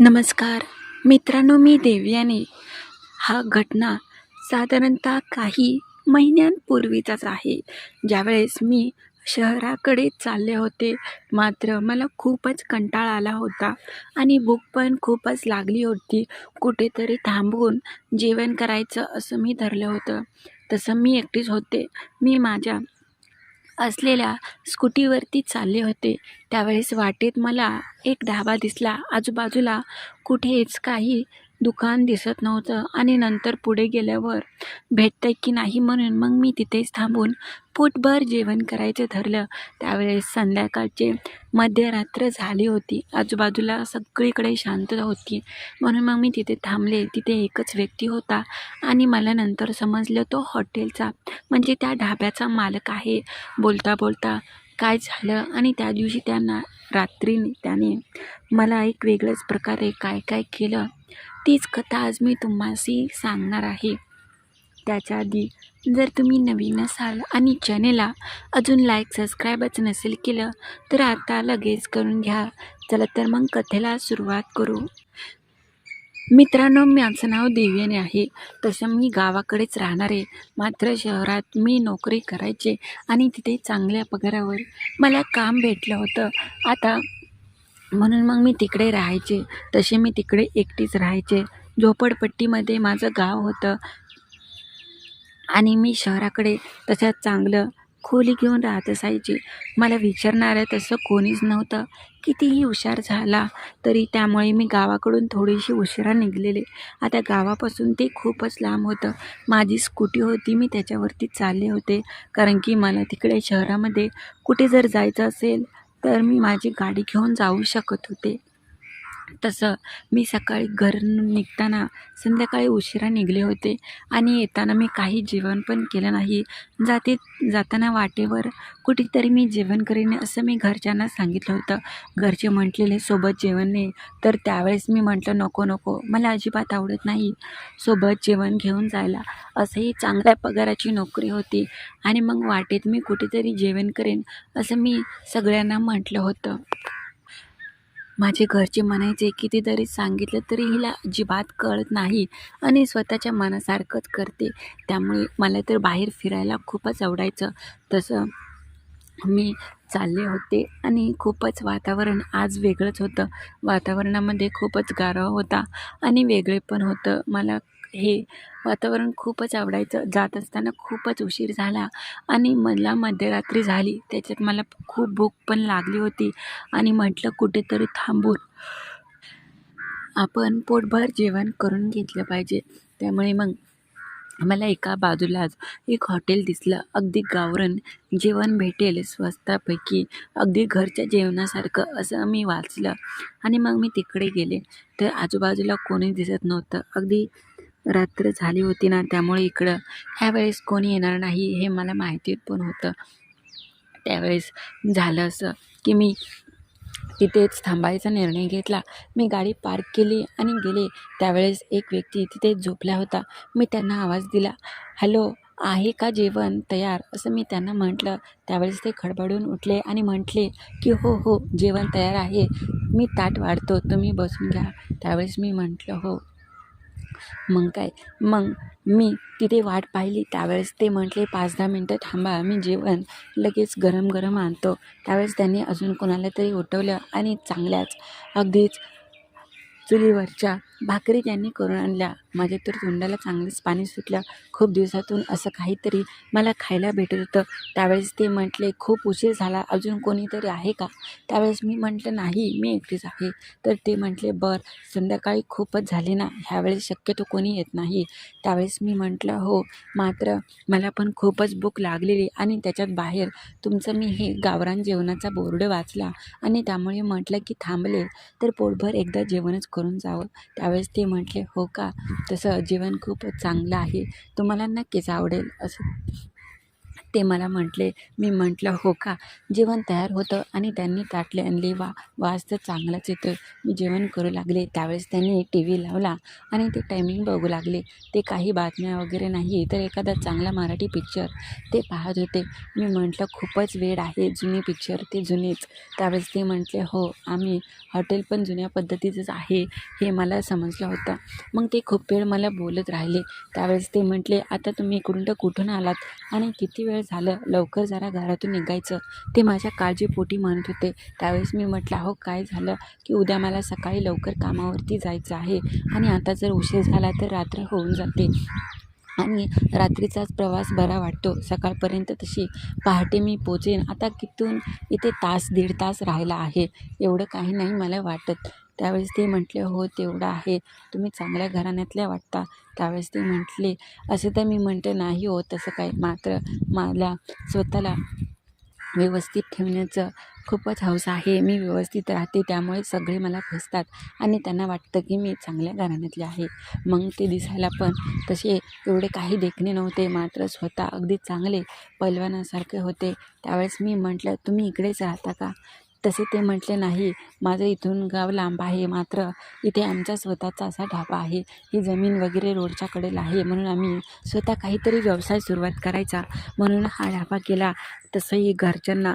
नमस्कार. मित्रांनो मी देवयाने. हा घटना साधारणतः काही महिन्यांपूर्वीचाच आहे. ज्यावेळेस मी शहराकडे चालले होते मात्र मला खूपच कंटाळा आला होता आणि भूक पण खूपच लागली होती. कुठेतरी थांबून जेवण करायचं असं मी धरलं होतं. तसं मी एकटीच होते. मी माझ्या असलेल्या स्कूटीवरती चालले होते. त्यावेळेस वाटेत मला एक ढाबा दिसला. आजूबाजूला कुठेच काही दुकान दिसत नव्हतं आणि नंतर पुढे गेल्यावर भेटतं की नाही म्हणून मग मी तिथेच थांबून पोटभर जेवण करायचं ठरलं. त्यावेळेस संध्याकाळचे मध्यरात्र झाली होती. आजूबाजूला सगळीकडे शांतता होती. म्हणून मग मी तिथे थांबले. तिथे एकच व्यक्ती होता आणि मला नंतर समजलं तो हॉटेलचा म्हणजे त्या ढाब्याचा मालक आहे. बोलता बोलता काय झालं आणि त्या दिवशी त्यांना रात्री त्याने मला एक वेगळ्याच प्रकारे काय काय केलं तीच कथा आज मी तुम्हाशी सांगणार आहे. त्याच्या आधी जर तुम्ही नवीन असाल आणि चॅनेलला अजून लाईक सबस्क्राईबच नसेल केलं तर आता लगेच करून घ्या. चला तर मग कथेला सुरुवात करू. मित्रांनो माझं नाव देव्याने आहे. तसं मी गावाकडेच राहणार आहे. मात्र शहरात मी नोकरी करायचे आणि तिथे चांगल्या पगारावर मला काम भेटलं होतं. आता म्हणून मग मी तिकडे राहायचे. तसे मी तिकडे एकटीच राहायचे. झोपडपट्टीमध्ये माझं गाव होतं. आणि मी शहराकडे तसं चांगलं खोली घेऊन राहत असायची. मला विचारणारं तसं कोणीच नव्हतं. कितीही हुशार झाला तरी त्यामुळे मी गावाकडून थोडीशी उशिरा निघलेले. आता गावापासून ते खूपच लांब होतं. माझी स्कूटी होती मी त्याच्यावरती चालले होते. कारण की मला तिकडे शहरामध्ये कुठे जर जायचं असेल तर मी माझी गाडी घेऊन जाऊ शकत होते. तसं मी सकाळी घरून निघताना संध्याकाळी उशिरा निघले होते आणि येताना मी काही जेवण पण केलं नाही. जाते जाताना वाटेवर कुठेतरी मी जेवण करीन असं मी घरच्यांना सांगितलं होतं. घरचे म्हटलेले सोबत जेवण नाही. तर त्यावेळेस मी म्हटलं नको नको. मला अजिबात आवडत नाही सोबत जेवण घेऊन जायला. असंही चांगल्या पगाराची नोकरी होती आणि मग वाटेत मी कुठेतरी जेवण करेन असं मी सगळ्यांना म्हटलं होतं. माझे घरचे म्हणायचे कितीतरी सांगितलं तरी हिला अजिबात कळत नाही आणि स्वतःच्या मनासारखंच करते. त्यामुळे मला तर बाहेर फिरायला खूपच आवडायचं. तसं मी चालले होते आणि खूपच वातावरण आज वेगळंच होतं. वातावरणामध्ये खूपच गारवा होता आणि वेगळे पण होतं. मला हे वातावरण खूपच आवडायचं. जात असताना खूपच उशीर झाला आणि मला मध्यरात्री झाली. त्याच्यात मला खूप भूक पण लागली होती आणि म्हटलं कुठेतरी थांबून आपण पोटभर जेवण करून घेतलं पाहिजे. त्यामुळे मग मला एका बाजूलाच एक हॉटेल दिसलं. अगदी गावरण जेवण भेटेल स्वस्तापैकी. अगदी घरच्या जेवणासारखं असं मी वाचलं आणि मग मी तिकडे गेले. तर आजूबाजूला कोणी दिसत नव्हतं. अगदी रात्र झाली होती ना त्यामुळे इकडं ह्यावेळेस कोणी येणार नाही हे मला माहिती पण होतं. त्यावेळेस झालं असं की मी तिथेच थांबायचा निर्णय घेतला. मी गाडी पार्क केली आणि गेले. त्यावेळेस एक व्यक्ती तिथे झोपला होता. मी त्यांना आवाज दिला हॅलो आहे का जेवण तयार? असं मी त्यांना म्हटलं. त्यावेळेस ते खडबडून उठले आणि म्हटले की हो हो जेवण तयार आहे. मी ताट वाढतो. तुम्ही बसून घ्या. त्यावेळेस मी म्हटलं हो. मग काय? मग मी तिथे वाट पाहिली. त्यावेळेस ते म्हटले पाच दहा मिनटं थांबा मी जेवण लगेच गरम गरम आणतो. त्यावेळेस त्यांनी अजून कोणाला तरी उठवलं आणि चांगल्याच अगदीच चुलीवरच्या भाकरी त्यांनी करून आणल्या. माझ्या तर तोंडाला चांगलंच पाणी सुटलं. खूप दिवसातून असं काहीतरी मला खायला भेटत होतं. त्यावेळेस ते म्हटले खूप उशीर झाला. अजून कोणीतरी आहे का? त्यावेळेस मी म्हटलं नाही मी एकटीच आहे. तर ते म्हटले बर संध्याकाळी खूपच झाले ना. ह्यावेळेस शक्यतो कोणी येत नाही. त्यावेळेस मी म्हटलं हो मात्र मला पण खूपच भूक लागलेली आणि त्याच्यात बाहेर तुमचं मी हे गावरान जेवणाचा बोर्ड वाचला आणि त्यामुळे म्हटलं की थांबले. तर पोटभर एकदा जेवणच करून जावं. त्यावेळेस ते म्हटले हो का? तसं जीवन खूप चांगलं आहे. तुम्हाला नक्कीच आवडेल असं ते मला म्हटले मी म्हटलं हो का? जेवण तयार होतं आणि त्यांनी ताटले आणले. वा वास तर चांगलाच येतो. मी जेवण करू लागले. त्यावेळेस त्यांनी टी व्ही लावला आणि ते टायमिंग बघू लागले. ते काही बातम्या वगैरे नाही तर एखादा चांगला मराठी पिक्चर ते पाहत होते. मी म्हटलं खूपच वेळ आहे जुने पिक्चर ते जुनेच. त्यावेळेस ते म्हटले हो आम्ही हॉटेल पण जुन्या पद्धतीचंच आहे हे मला समजलं होतं. मग ते खूप वेळ मला बोलत राहिले. त्यावेळेस ते म्हटले आता तुम्ही इकडून तर कुठून आलात आणि किती वेळ झालं लवकर जरा घरातून निघायचं. ते माझ्या काळजीपोटी म्हणत होते. त्यावेळेस मी म्हटलं हो काय झालं की उद्या मला सकाळी लवकर कामावरती जायचं आहे आणि आता जर उशीर झाला तर रात्र होऊन जाते आणि रात्रीचाच प्रवास बरा वाटतो. सकाळपर्यंत तशी पहाटे मी पोचेन. आता कितून इथे तास दीड तास राहिला आहे. एवढं काही नाही मला वाटत. त्यावेळेस ते म्हटले हो तेवढं आहे. तुम्ही चांगल्या घराण्यातल्या वाटता. त्यावेळेस ते म्हटले असे तर मी म्हणते नाही हो तसं काय मात्र मला स्वतःला व्यवस्थित ठेवण्याचं खूपच हौस आहे. मी व्यवस्थित राहते त्यामुळे सगळे मला फसतात आणि त्यांना वाटतं की मी चांगल्या घराण्यातले आहे. मग ते दिसायला पण तसे एवढे काही देखणे नव्हते. मात्र स्वतः अगदी चांगले पैलवानासारखे होते. त्यावेळेस मी म्हटलं तुम्ही इकडेच राहता का? तसे ते म्हटले नाही माझं इथून गाव लांब आहे मात्र इथे आमचा स्वतःचा असा ढाबा आहे. ही जमीन वगैरे रोडच्या कडेला आहे म्हणून आम्ही स्वतः काहीतरी व्यवसाय सुरुवात करायचा. म्हणून हा ढाबा केला. तसंही घरच्यांना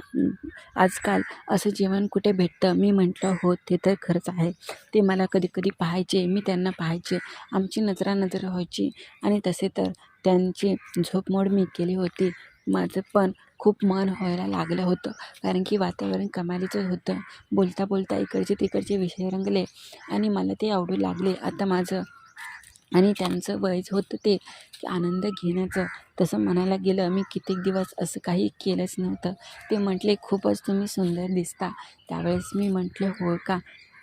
आजकाल असं जेवण कुठे भेटतं? मी म्हटलं हो ते तर खरंच आहे. ते मला कधी कधी पाहायचे मी त्यांना पाहायचे. आमची नजरानजर व्हायची आणि तसे तर त्यांची झोपमोड मी केली होती. माझं पण खूप मन व्हायला लागलं होतं. कारण की वातावरण कमालीचं होतं. बोलता बोलता इकडचे तिकडचे विषय रंगले आणि मला ते आवडू लागले. आता माझं आणि त्यांचं वयच होतं ते की आनंद घेण्याचं. तसं म्हणायला गेलं मी कित्येक दिवस असं काही केलंच नव्हतं. ते म्हटले खूपच तुम्ही सुंदर दिसता. त्यावेळेस मी म्हटले हो का?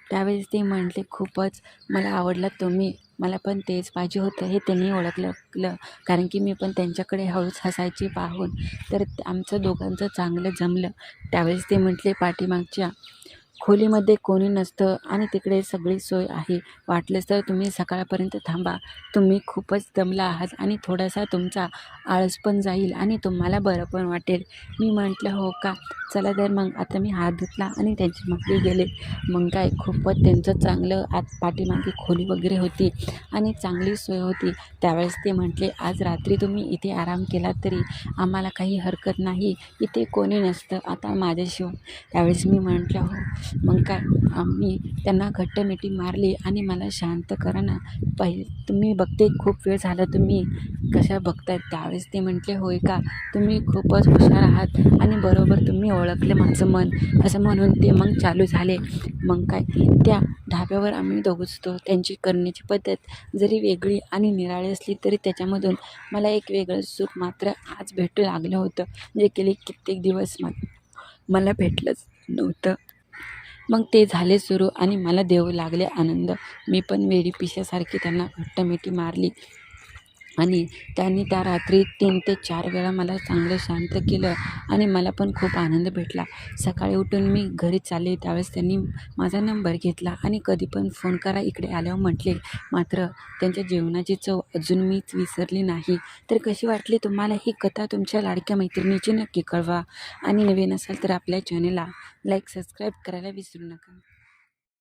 त्यावेळेस ते म्हटले खूपच. मला आवडला तुम्ही. मला पण तेच पाहिजे होतं हे त्यांनी ओळखलं. कारण की मी पण त्यांच्याकडे हळूच हसायची पाहून. तर आमचं दोघांचं चांगलं जमलं. त्यावेळेस ते म्हटले पाठीमागच्या खोलीमध्ये कोणी नसतं आणि तिकडे सगळी सोय आहे. वाटलंच तर तुम्ही सकाळपर्यंत थांबा. तुम्ही खूपच दमला आहात आणि थोडासा तुमचा आळस पण जाईल आणि तुम्हाला बरं पण वाटेल. मी म्हटलं हो का? चला तर मग. आता मी हात धुतला आणि त्यांच्या मागे गेले. मग काय खूपच त्यांचं चांगलं आत पाठीमागे खोली वगैरे होती आणि चांगली सोय होती. त्यावेळेस ते म्हटले आज रात्री तुम्ही इथे आराम केला तरी आम्हाला काही हरकत नाही. इथे कोणी नसतं. आता माझ्याशिवाय. त्यावेळेस मी म्हटलं हो. मग काय? आम्ही त्यांना घट्टमिटी मारली आणि मला शांत करा ना. पहिले तुम्ही बघते खूप वेळ झाला तुम्ही कशा बघतायत? त्यावेळेस ते म्हटले होय का? तुम्ही खूपच हुशार आहात आणि बरोबर तुम्ही ओळखले माझं मन. असं म्हणून ते मग चालू झाले. मग काय? त्या ढाब्यावर आम्ही दोघंच त्यांची करण्याची पद्धत जरी वेगळी आणि निराळी असली तरी त्याच्यामधून मला एक वेगळं सुख मात्र आज भेटू लागलं होतं. जे गेले कित्येक दिवस मला भेटलंच नव्हतं. मग ते झाले सुरू आणि मला देऊ लागले आनंद. मी पण वेडी पिशासारखी त्यांना घट्ट मिठी मारली. आणि त्यांनी त्या रात्री तीन ते चार वेळा मला चांगलं शांत केलं आणि मला पण खूप आनंद भेटला. सकाळी उठून मी घरी चालले. त्यावेळेस त्यांनी माझा नंबर घेतला आणि कधी पण फोन करा इकडे आल्यावर म्हटले मात्र त्यांच्या जेवणाची चव अजून मीच विसरली नाही. तर कशी वाटली तुम्हाला ही कथा तुमच्या लाडक्या मैत्रिणीची नक्की कळवा. आणि नवीन असाल तर आपल्या चॅनेलला लाईक सबस्क्राईब करायला विसरू नका.